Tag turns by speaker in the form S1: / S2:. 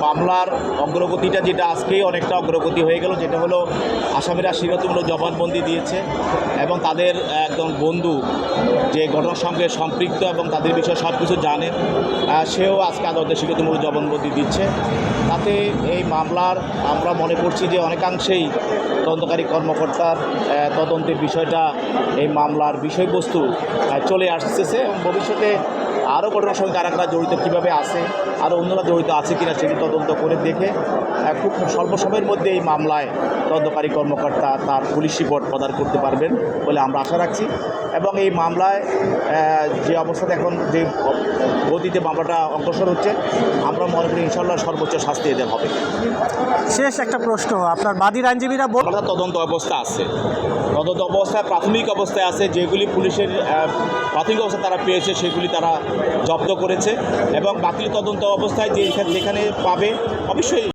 S1: মামলার অগ্রগতিটা যেটা আজকেই অনেকটা অগ্রগতি হয়ে গেল যেটা হলো আসামিরা স্বীকারোক্তমূলক জবানবন্দি দিয়েছে এবং তাদের একদম বন্ধু যে ঘটনার সঙ্গে সম্পৃক্ত এবং তাদের বিষয়ে সব কিছু জানে আহ, সেও আজকে আদালতে স্বীকারোক্তমূলক জবানবন্দি দিচ্ছে। তাতে এই মামলার আমরা মনে করছি যে অনেকাংশেই তদন্তকারী কর্মকর্তার তদন্তের বিষয়টা এই মামলার বিষয়বস্তু চলে আসতেছে এবং ভবিষ্যতে আরও ঘটনার সঙ্গে কারা কারা জড়িত কীভাবে আছে আরও অন্যরা জড়িত আছে কিনা সেটি তদন্ত করে দেখে খুব স্বল্প সময়ের মধ্যে এই মামলায় তদন্তকারী কর্মকর্তা তার পুলিশ রিপোর্ট প্রদান করতে পারবেন বলে আমরা আশা রাখছি। এবং এই মামলায় যে অবস্থাতে এখন যে গতিতে মামলাটা অগ্রসর হচ্ছে আমরা মনে করি ইনশাল্লাহ সর্বোচ্চ শাস্তি এদের হবে।
S2: শেষ একটা প্রশ্ন আপনার বাদীর আইনজীবীরা বল
S1: তদন্ত অবস্থা আছে। তদন্ত অবস্থায় প্রাথমিক অবস্থায় আছে যেগুলি পুলিশের প্রাথমিক অবস্থা তারা পেয়েছে সেগুলি তারা জব্দ করেছে এবং বাকি তদন্ত অবস্থায় যে যেখানে পাবে অবশ্যই